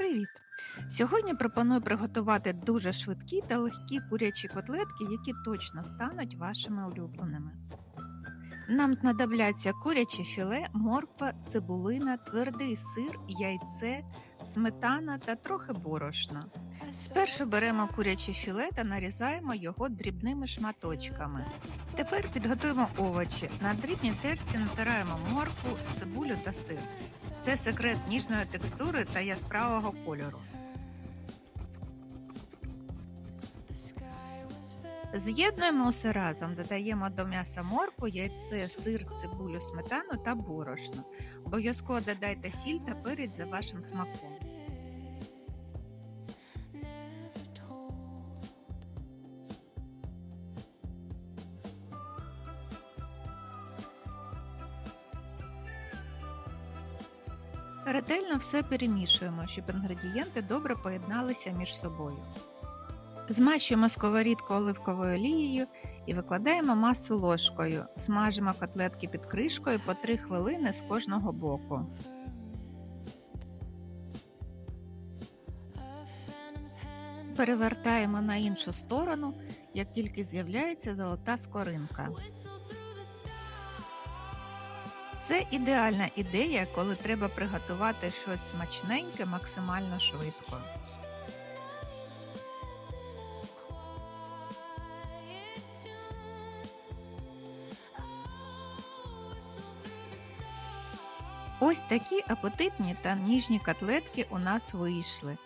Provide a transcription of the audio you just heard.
Привіт! Сьогодні пропоную приготувати дуже швидкі та легкі курячі котлетки, які точно стануть вашими улюбленими. Нам знадобляться куряче філе, морква, цибулина, твердий сир, яйце, сметана та трохи борошна. Спершу беремо куряче філе та нарізаємо його дрібними шматочками. Тепер підготуємо овочі. На дрібній терці натираємо моркву, цибулю та сир. Це секрет ніжної текстури та яскравого кольору. З'єднуємо усе разом, додаємо до м'яса морку, яйце, сир, цибулю, сметану та борошно. Обов'язково додайте сіль та перець за вашим смаком. Ретельно все перемішуємо, щоб інгредієнти добре поєдналися між собою. Змащуємо сковорідку оливковою олією і викладаємо масу ложкою. Смажимо котлетки під кришкою по 3 хвилини з кожного боку. Перевертаємо на іншу сторону, як тільки з'являється золота скоринка. Це ідеальна ідея, коли треба приготувати щось смачненьке максимально швидко. Ось такі апетитні та ніжні котлетки у нас вийшли.